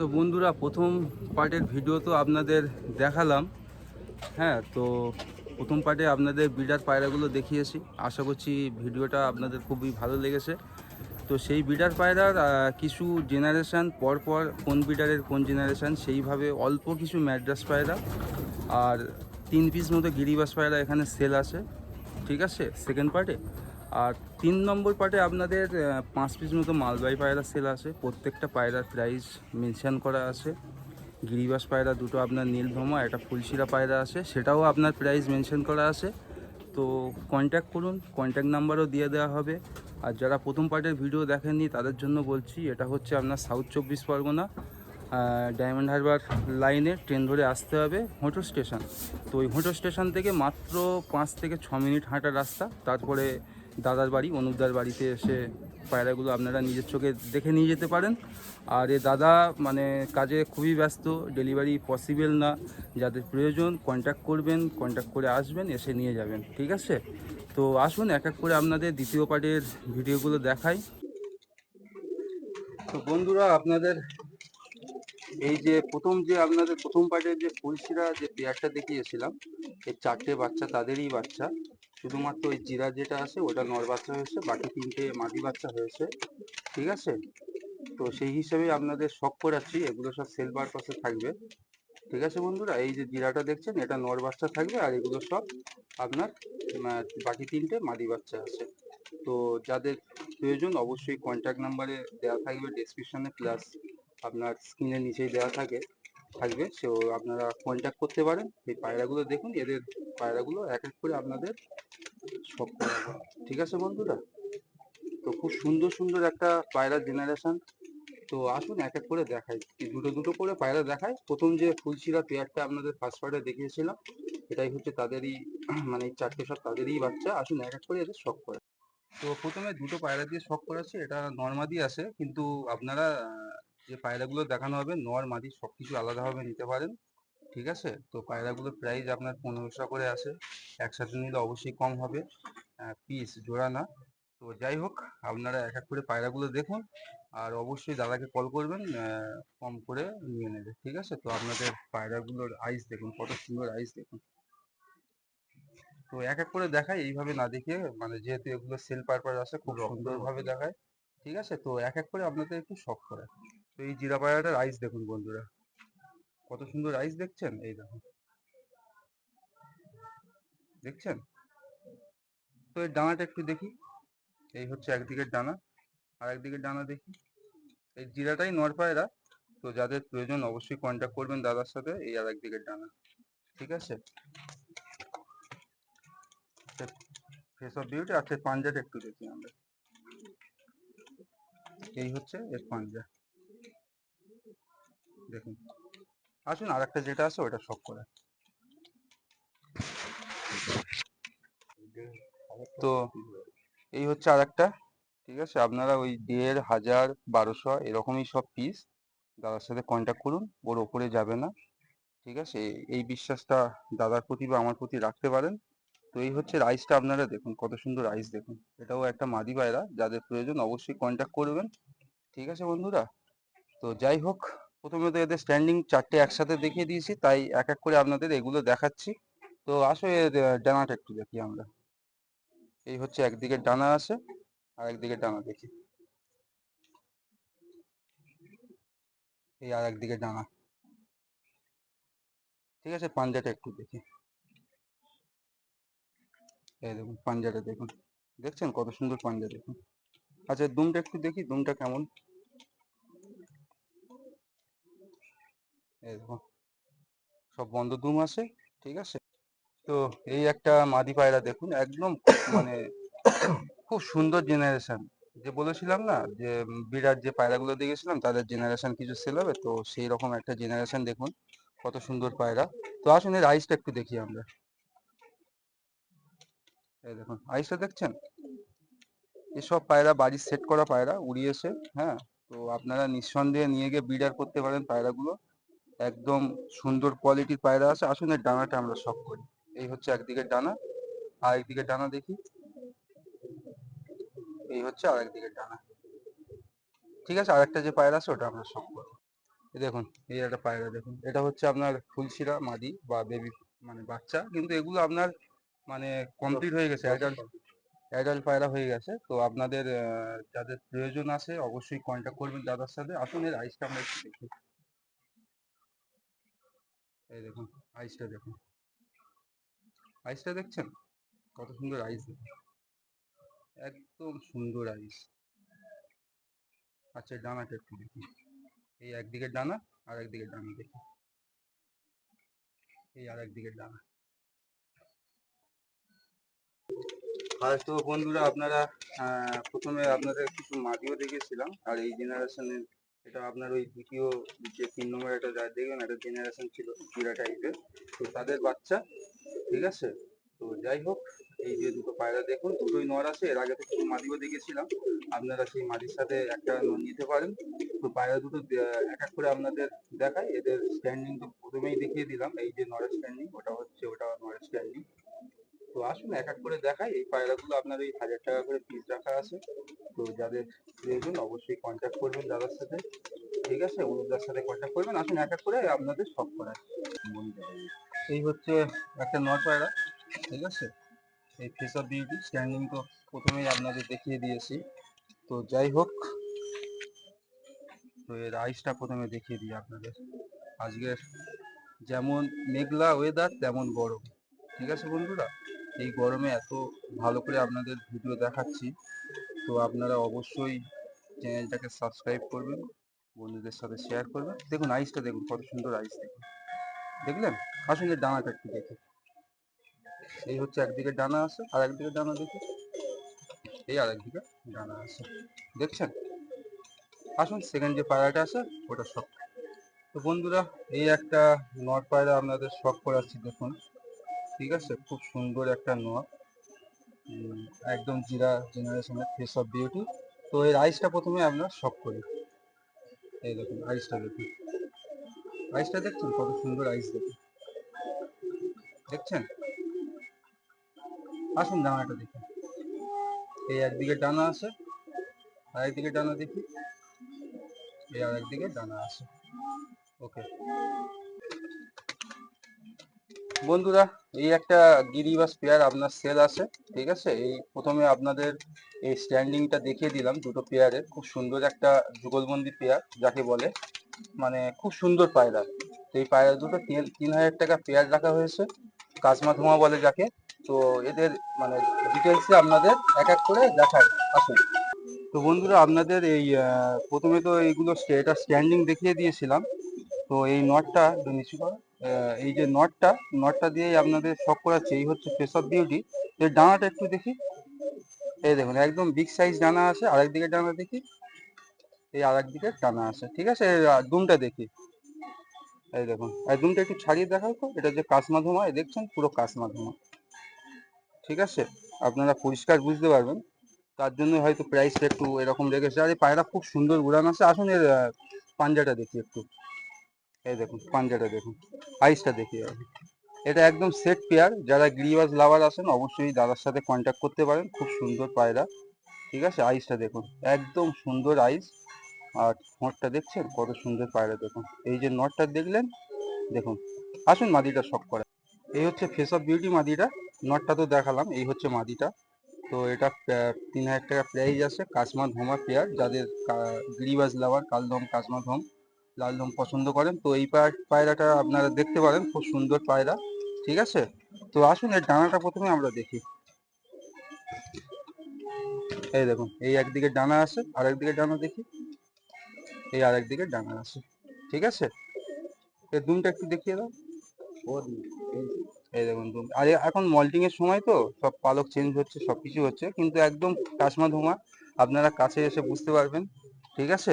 তো বন্ধুরা, প্রথম পার্টের ভিডিও তো আপনাদের দেখালাম। হ্যাঁ তো প্রথম পার্টে আপনাদের বিডার পায়রাগুলো দেখিয়েছি। আশা করছি ভিডিওটা আপনাদের খুবই ভালো লেগেছে। তো সেই বিডার পায়রার কিছু জেনারেশান পর পর কোন বিডারের কোন জেনারেশান সেইভাবে অল্প কিছু ম্যাড্রাস পায়রা আর তিন পিস মতো গিরিবাস পায়রা এখানে সেল আছে। ঠিক আছে সেকেন্ড পার্টে আর তিন নম্বর পার্টে আপনাদের পাঁচ পিস মতো মালবাই পায়রা সেল আছে। প্রত্যেকটা পায়রার প্রাইস মেনশন করা আছে। গিরিবাস পায়রা দুটো আপনার নীলভমা একটা ফুলশিরা পায়রা আছে, সেটাও আপনার প্রাইস মেনশন করা আছে। তো কন্ট্যাক্ট করুন কন্ট্যাক্ট নাম্বারও দিয়ে দেওয়া হবে। আর যারা প্রথম পার্টের ভিডিও দেখেননি, তাদের জন্য বলছি, এটা হচ্ছে আপনার সাউথ চব্বিশ পরগনা ডায়মন্ড হারবার লাইনে ট্রেন ধরে আসতে হবে হোটো স্টেশন তো ওই হোটো স্টেশন থেকে মাত্র পাঁচ থেকে ছ মিনিট হাঁটা রাস্তা, তারপরে দাদার বাড়ি, অনুপদার বাড়িতে এসে পায়রাগুলো আপনারা নিজের চোখে দেখে নিয়ে যেতে পারেন। আর এ দাদা মানে কাজে খুবই ব্যস্ত, ডেলিভারি পসিবল না। যাদের প্রয়োজন কন্ট্যাক্ট করবেন কন্ট্যাক্ট করে আসবেন, এসে নিয়ে যাবেন, ঠিক আছে? তো আসুন, এক এক করে আপনাদের দ্বিতীয় পার্টের ভিডিওগুলো দেখাই। তো বন্ধুরা, আপনাদের এই যে প্রথম যে আপনাদের প্রথম পার্টের যে ফুলশিরা যে পেয়ারটা দেখিয়েছিলাম এই চারটে বাচ্চা, তাদেরই বাচ্চা। শুধুমাত্র ওই জিরা যেটা আছে, ওটা নর বাচ্চা হয়েছে, বাকি তিনটে মাদি বাচ্চা হয়েছে, ঠিক আছে? তো সেই হিসাবে আপনাদের শখ করাচ্ছি, এগুলো সব সেল পারপাসে থাকবে, ঠিক আছে বন্ধুরা? এই যে জিরাটা দেখছেন, এটা নর বাচ্চা থাকবে, আর এগুলো সব আপনার বাকি তিনটে মাদি বাচ্চা আছে। তো যাদের প্রয়োজন অবশ্যই কন্ট্যাক্ট নাম্বারে দেওয়া থাকবে ডেসক্রিপশনে প্লাস আপনার স্ক্রিনের নিচেই দেওয়া থাকে। থাকবে। সো আপনারা কন্ট্যাক্ট করতে পারেন। এই পায়রাগুলো দেখুন, এদের পায়রাগুলো এক এক করে আপনাদের সব। ঠিক আছে বন্ধুরা? তো খুব সুন্দর সুন্দর একটা পায়রা জেনারেশন তো আসুন এক এক করে দেখাই। দুটো দুটো করে পায়রা দেখাই। প্রথম যে ফুলশিরা পেয়ারটা আপনাদের ফার্স্ট পার্টে দেখিয়েছিলাম, এটাই হচ্ছে তাদেরই মানে চারটে সব তাদেরই বাচ্চা। আসুন এক এক করে এদের শখ করে। তো প্রথমে দুটো পায়রা দিয়ে শখ করাচ্ছি। এটা নর্মাদি আছে, কিন্তু আপনারা যে পায়রাগুলো দেখানো হবে নর মাদি সব কিছু আলাদাভাবে নিতে পারেন ঠিক আছে? তো পায়রাগুলোর প্রাইস আপনার পনেরোশো করে আছে একসাথে নিলে অবশ্যই কম হবে পিস জোড়া না। তো যাই হোক আপনারা এক এক করে পায়রাগুলো দেখুন আর অবশ্যই দাদাকে কল করবেন কম করে নিয়ে নেবে ঠিক আছে? তো আপনাদের পায়রাগুলোর আইস দেখুন কত সুন্দর আইস দেখুন। তো এক এক করে দেখায় এইভাবে না দেখে মানে যেহেতু এগুলো সেল পারপাস আছে খুব সুন্দরভাবে দেখায় ঠিক আছে? তো এক এক করে আপনাদের একটু শখ করে তো এই জিরা পায়রাটার রাইস দেখুন বন্ধুরা। কত সুন্দর রাইস দেখছেন? এই দেখুন। দেখছেন? তো এর ডানাটা একটু দেখি। এই হচ্ছে একদিকের ডানা আর একদিকের ডানা দেখি। এই জিরাটাই নর পায়রা তো যাদের প্রয়োজন অবশ্যই কন্ট্যাক্ট করবেন দাদার সাথে, এই আর একদিকের ডানা ঠিক আছে? ফেস অফ বিউটি এর পাঞ্জাটা একটু দেখি আমরা। এই হচ্ছে এর পাঞ্জা। দেখুন। আসুন আর একটা যেটা আছে ওটা সব করে। তো এই হচ্ছে আর একটা ঠিক আছে? আপনারা ওই দেড় হাজার বারোশো এরকমই সব পিস দাদার সাথে কন্ট্যাক্ট করুন, ওর ওপরে যাবে না, ঠিক আছে? এই- বিশ্বাসটা দাদার প্রতি বা আমার প্রতি রাখতে পারেন। তো এই হচ্ছে রাইসটা আপনারা দেখুন, কত সুন্দর রাইস দেখুন। এটাও একটা মাদি পায়রা যাদের প্রয়োজন অবশ্যই কন্ট্যাক্ট করবেন, ঠিক আছে বন্ধুরা? তো যাই হোক প্রথমে তো এদের স্ট্যান্ডিং চারটে একসাথে দেখিয়ে দিয়েছি, তাই এক এক করে আপনাদের এগুলো দেখাচ্ছি। তো আসো এর ডানাটা একটু দেখি আমরা। এই হচ্ছে একদিকে ডানা আছে, আর একদিকে ডানা দেখি। এই আর একদিকে ডানা। ঠিক আছে, পাঞ্জাটা একটু দেখি। এই দেখুন, পাঞ্জাটা দেখুন। দেখছেন কত সুন্দর পাঞ্জা দেখুন। আচ্ছা দুমটা একটু দেখি, দুমটা কেমন? দেখুন সব বন্ধ দুম আছে ঠিক আছে? তো এই একটা মাদি পায়রা দেখুন, একদম মানে খুব সুন্দর জেনারেশন যে বলেছিলাম না, যে বিরাট যে পায়রাগুলো দেখেছিলাম, তাদের জেনারেশন কিছু সেল হবে, তো সেই রকম একটা জেনারেশন দেখুন, কত সুন্দর পায়রা। তো আসুন, এর আইসটা একটু দেখি আমরা। এই দেখুন আইসটা দেখছেন? এসব পায়রা, বাড়ির সেট করা পায়রা, উড়িয়েছে হ্যাঁ? তো আপনারা নিঃসন্দেহে নিয়ে গিয়ে বিডার করতে পারেন পায়রাগুলো। একদম সুন্দর কোয়ালিটির পায়রা আছে। আসুন এর ডানাটা আমরা সব করি। এই হচ্ছে একদিকের ডানা আর একদিকের ডানা দেখি। এই হচ্ছে আর একদিকের ডানা। ঠিক আছে আর একটা যে পায়রা আছে, ওটা আমরা সব করব দেখুন, এই একটা পায়রা দেখুন। এটা হচ্ছে আপনার ফুলশিরা মাদি বা বেবি মানে বাচ্চা। কিন্তু এগুলো আপনার মানে কমপ্লিট হয়ে গেছে। অ্যাডাল্ট পায়রা হয়ে গেছে। তো আপনাদের যাদের প্রয়োজন আছে, অবশ্যই কন্ট্যাক্ট করবেন দাদার সাথে। আসুন, এর আইসটা আমরা একটু দেখি। এই দেখুন আইসটা দেখুন। আইসটা দেখছেন? কত সুন্দর আইস একদম সুন্দর আইস আচ্ছা ডানাটা একটু দেখি। এই একদিকে ডানা, আর একদিকে ডানা দেখি। এই আর একদিকে ডানা। আর তো বন্ধুরা, আপনারা প্রথমে আপনাদের কিছু মাদিও দেখেছিলাম আর এই জেনারেশনের এটা আপনার ওই দ্বিতীয় যে তিন নম্বর একটা যা দেখবেন একটা জেনারেশন ছিল জিরা টাইপের তো তাদের বাচ্চা, ঠিক আছে? তো যাই হোক, এই যে দুটো পায়রা দেখুন, দুটোই নর আছে। এর আগে তো কিছু মাদিও দেখেছিলাম। আপনারা সেই মাদির সাথে একটা নিতে পারেন। তো পায়রা দুটো এক এক করে আপনাদের দেখাই। এদের স্ট্যান্ডিং তো প্রথমেই দেখিয়ে দিলাম। এই যে নরের স্ট্যান্ডিং ওটা হচ্ছে, ওটা নরের স্ট্যান্ডিং তো আসুন, এক এক করে দেখাই। এই পায়রাগুলো আপনার ওই হাজার টাকা করে পিস রাখা আছে। তো যাদের প্রয়োজন অবশ্যই কন্ট্যাক্ট করবেন দাদার সাথে। ঠিক আছে? অনুদার সাথে কন্ট্যাক্ট করবেন। আসুন, এক এক করে আপনাদের সব করায় এই হচ্ছে একটা নট পায়রা। ঠিক আছে? এই ফেস অফ বিউটি স্ট্যান্ডিং তো প্রথমেই আপনাদের দেখিয়ে দিয়েছি। তো যাই হোক, তো এর আইসটা প্রথমে দেখিয়ে দিই আপনাদের। আজকের যেমন মেঘলা ওয়েদার তেমন গরম। ঠিক আছে বন্ধুরা? এই গরমে এত ভালো করে আপনাদের ভিডিও দেখাচ্ছি। তো আপনারা অবশ্যই চ্যানেলটাকে সাবস্ক্রাইব করবেন, বন্ধুদের সাথে শেয়ার করবেন। দেখুন আইসটা দেখুন, কত সুন্দর আইস দেখুন। দেখলেন? আসুন ডানাটা একটু দেখি। এই হচ্ছে একদিকে ডানা আছে, আর একদিকে ডানা দেখি। এই আর একদিকে ডানা আছে। দেখছেন? আসুন সেকেন্ড যে পায়রাটা আছে, ওটা শখ তো বন্ধুরা, এই একটা নট পায়রা আপনাদের শখ করাচ্ছি দেখুন। ঠিক আছে? খুব সুন্দর একটা উম, একদম জিরা জেনারেশনের ফেস অফ বিউটি তো এর আইসটা প্রথমে আমরা শখ করি। এই দেখুন আইসটা দেখুন। আইসটা দেখছেন? কত সুন্দর আইস দেখুন। দেখছেন? আসুন ডানাটা দেখুন এই একদিকে ডানা আছে আর একদিকে ডানা দেখি। এই আর একদিকে ডানা আছে। ওকে বন্ধুরা এই একটা গিরি বা পেয়ার আপনার সেল আছে, ঠিক আছে? এই প্রথমে আপনাদের এই স্ট্যান্ডিংটা দেখিয়ে দিলাম দুটো পেয়ারের খুব সুন্দর একটা যুগলবন্দি পেয়ার যাকে বলে। মানে খুব সুন্দর পায়রা। এই পায়রা দুটো তিন হাজার টাকা পেয়ার রাখা হয়েছে। কাজমা ধোঁয়া বলে যাকে। তো এদের মানে ডিটেলসে আপনাদের এক এক করে দেখায়। আসুন। তো বন্ধুরা, আপনাদের এই প্রথমে তো এইগুলো এটা স্ট্যান্ডিং দেখিয়ে দিয়েছিলাম। তো এই নটটা নিচু করো। এই যে নটটা নটটা দিয়েই আপনাদের শখ করাচ্ছে, এই হচ্ছে ফেস অফ বিউটি এর ডানাটা একটু দেখি। এই দেখুন, একদম বিগ সাইজ ডানা আছে আরেক দিকে ডানা দেখি। এই আরেক দিকে ডানা আছে, ঠিক আছে? দুমটা দেখি। এই দেখুন আর দুমটা একটু ছাড়িয়ে দেখাও তো। এটা যে কাসমা ধোঁয়া, এই দেখছেন পুরো কাসমা ধোঁয়া। ঠিক আছে? আপনারা পরিষ্কার বুঝতে পারবেন। তার জন্য হয়তো প্রাইসটা একটু এরকম রেখেছে। আর এই পায়রা খুব সুন্দর উড়ান আছে। আসুন এর পাঞ্জাটা দেখি একটু। এই দেখুন, পাঞ্জাটা দেখুন। আইসটা দেখি আগে। এটা একদম সেট পেয়ার যারা গ্রিওয়াজ লাভার আছেন, অবশ্যই দাদার সাথে কন্ট্যাক্ট করতে পারেন। খুব সুন্দর পায়রা। ঠিক আছে? আইসটা দেখুন। একদম সুন্দর আইস আর নটটা দেখছেন? কত সুন্দর পায়রা দেখুন। এই যে নটটা দেখলেন? দেখুন। আসুন মাদিটা শখ করে। এই হচ্ছে ফেস অফ বিউটি মাদিটা। নটটা তো দেখালাম। এই হচ্ছে মাদিটা। তো এটা তিন হাজার টাকা প্রাইস আছে। কাসমা ধোমা পেয়ার যাদের গ্রিবাজ লাভার কালদম কাসমা ধম লাল দম পছন্দ করেন। তো এই পায়- পায়রাটা আপনারা দেখতে পারেন, খুব সুন্দর পায়রা, ঠিক আছে? তো আসুন, এর ডানাটা প্রথমে আমরা দেখি। এই দেখুন, এই একদিকে ডানা আছে আর একদিকে ডানা দেখি। এই আর একদিকে ডানা আছে, ঠিক আছে? এর দুমটা একটু দেখিয়ে দাও। এই দেখুন, দুম আর, এখন মল্টিং এর সময় তো, সব পালক চেঞ্জ হচ্ছে, সবকিছু হচ্ছে, কিন্তু একদম কাশমা ধোমা আপনারা কাছে এসে বুঝতে পারবেন, ঠিক আছে?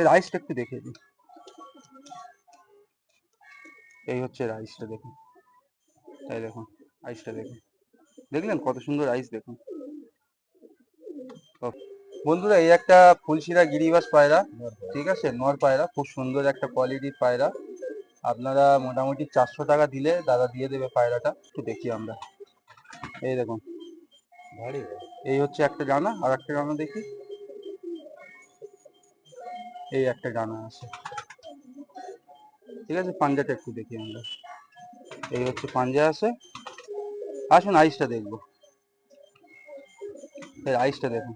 এর আইসটা একটু দেখিয়ে দিই। এই হচ্ছে রাইসটা দেখুন। এই দেখুন রাইসটা দেখুন। দেখলেন কত সুন্দর রাইস দেখুন। বন্ধুরা এই একটা ফুলশিরা গিরিবাস পায়রা, ঠিক আছে? নর পায়রা, খুব সুন্দর একটা কোয়ালিটির পায়রা। আপনারা মোটামুটি চারশো টাকা দিলে দাদা দিয়ে দেবে পায়রাটা। একটু দেখি আমরা। এই দেখুন। এই হচ্ছে একটা ডানা আর একটা ডানা দেখি। এই একটা ডানা আছে। ঠিক আছে? পাঞ্জাটা একটু দেখি আমরা। এই হচ্ছে পাঞ্জা আছে। আসুন আইসটা দেখব। এই আইসটা দেখুন।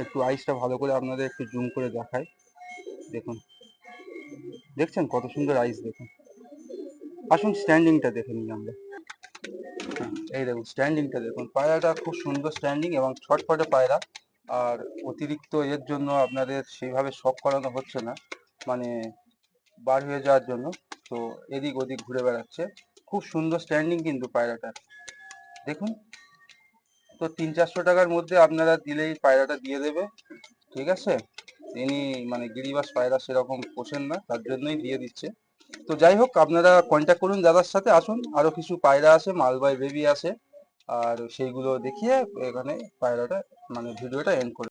একটু আইসটা ভালো করে আপনাদের একটু জুম করে দেখায় দেখুন। দেখছেন? কত সুন্দর আইস দেখুন। আসুন স্ট্যান্ডিংটা দেখে নিই আমরা। এই দেখুন, স্ট্যান্ডিংটা দেখুন। পায়রাটা খুব সুন্দর স্ট্যান্ডিং এবং ছটফটে পায়রা। আর অতিরিক্ত এর জন্য আপনাদের সেইভাবে শখ করানো হচ্ছে না। মানে বার হয়ে যাওয়ার জন্য। তো এদিক ওদিক ঘুরে বেড়াচ্ছে। খুব সুন্দর স্ট্যান্ডিং কিন্তু পায়রাটার। দেখুন। তো তিন চারশো টাকার মধ্যে আপনারা দিলেই পায়রাটা দিয়ে দেবে। ঠিক আছে? ইনি মানে গিরিবাস পায়রা সেরকম পোষেন না, তার জন্যই দিয়ে দিচ্ছে। তো যাই হোক, আপনারা কন্ট্যাক্ট করুন দাদার সাথে। আসুন, আরও কিছু পায়রা আছে, মালবাই বেবি আছে। আর সেইগুলো দেখিয়ে এখানে পায়রাটা মানে ভিডিওটা এন্ড করে।